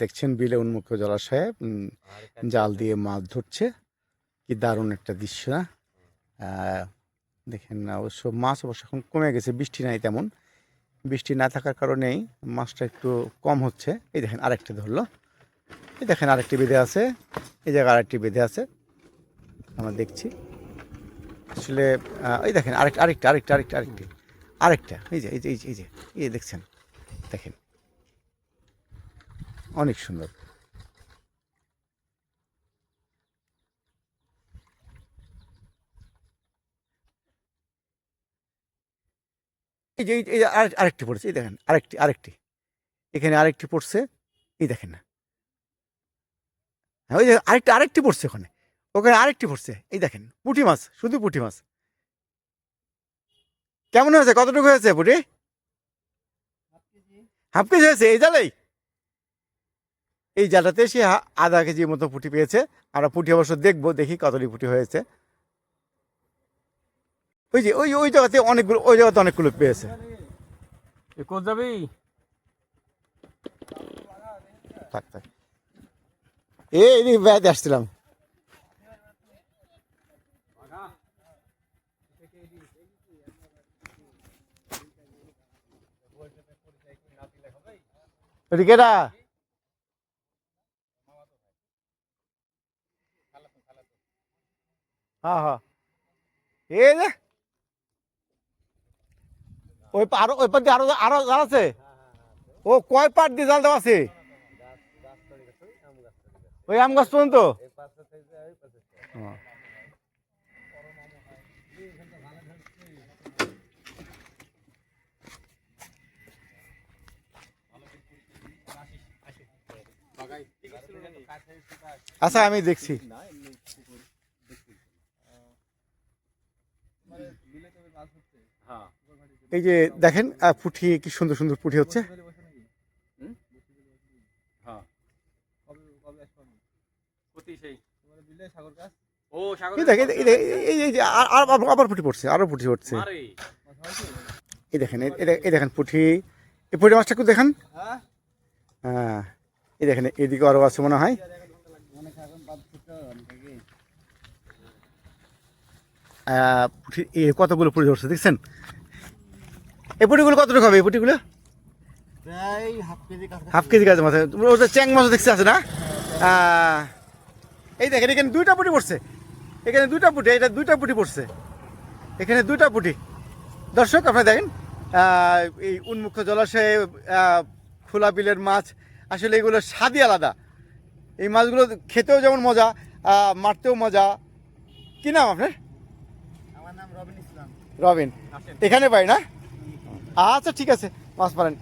দেখছেন বিলে উন্মুক্ত জলাশয়ে জাল দিয়ে মাছ ধরছে। কি দারুণ একটা দৃশ্য না আহ, দেখেন অবশ্য মাছ অবশ্য এখন কমে গেছে বৃষ্টি নাই তেমন। বৃষ্টি না থাকার কারণেই মাছটা একটু কম হচ্ছে। এই দেখেন আরেকটা ধরলো। এই দেখেন আরেকটি বেঁধে আছে। এই জায়গায় আরেকটি বেঁধে আছে। আমরা দেখছি। আসলে এই দেখেন আরেকটা আরেকটা আরেকটা আরেকটা আরেকটি আরেকটা। এই যে এই যে এই যে এই যে এই যে দেখছেন? দেখেন। অনেক সুন্দর। এই যে, এই আরেকটি পড়ছে, এই দেখেন, আরেকটি আরেকটি। এখানে আরেকটি পড়ছে, এই দেখেন না। হ্যাঁ ওই যে আরেকটি আরেকটি পড়ছে ওখানে। ওখানে আরেকটি পড়ছে, এই দেখেন, পুঁটি মাছ, শুধু পুঁটি মাছ। কেমন হয়েছে? কতটুকু হয়েছে পুঁটি? হাফ কেজি হয়েছে? এই জালেই? এই জালটাতে সে আধা কেজির মতো পুঁটি পেয়েছে। আমরা পুঁটি অবশ্য দেখব দেখি কতটি পুঁটি হয়েছে। ওই যে ওই ওই জায়গাতে অনেকগুলো ওই জায়গাতে অনেকগুলো পেয়েছে। যাবি? থাক থাক। এই এদিকে বেড়াতে আসছিলাম। রিকেটা হ্যাঁ হ্যাঁ আরও ওই দিয়ে আরও জাল আছে? ও কয় দিয়ে জাল দেওয়া আছে? ওই আম গাছ। আচ্ছা আমি দেখছি। এই যে দেখেন পুঁটি কি সুন্দর সুন্দর পুঁটি হচ্ছে। আবার পুঁটি পড়ছে আরও পুঁটি পড়ছে। এই দেখেন এই- এই দেখেন পুঁটি। এই পুঁটি মাছটা একটু দেখান। হ্যাঁ এই দেখেন এদিকে আরও আছে মনে হয় আহ, পুঁটি এই কতগুলো পুঁটি ধরছে দেখছেন? এই পুঁটিগুলো কতটুকু হবে এই পুঁটিগুলো? হাফ কেজি গাছ মাছ ওটা চ্যাং মাছ দেখছে আছে না? এই দেখেন এখানে দুইটা পুঁটি পড়ছে। এখানে দুইটা পুঁটি এটা দুইটা পুঁটি পড়ছে। এখানে দুইটা পুঁটি। দর্শক আপনারা দেখেন এই উন্মুক্ত জলাশয়ে খোলা বিলের মাছ আসলে এগুলো স্বাদই আলাদা। এই মাছগুলো খেতেও যেমন মজা মারতেও মজা। কি নাম আপনার? রবিন এখানে পাই না? আচ্ছা ঠিক আছে মাছ মারেন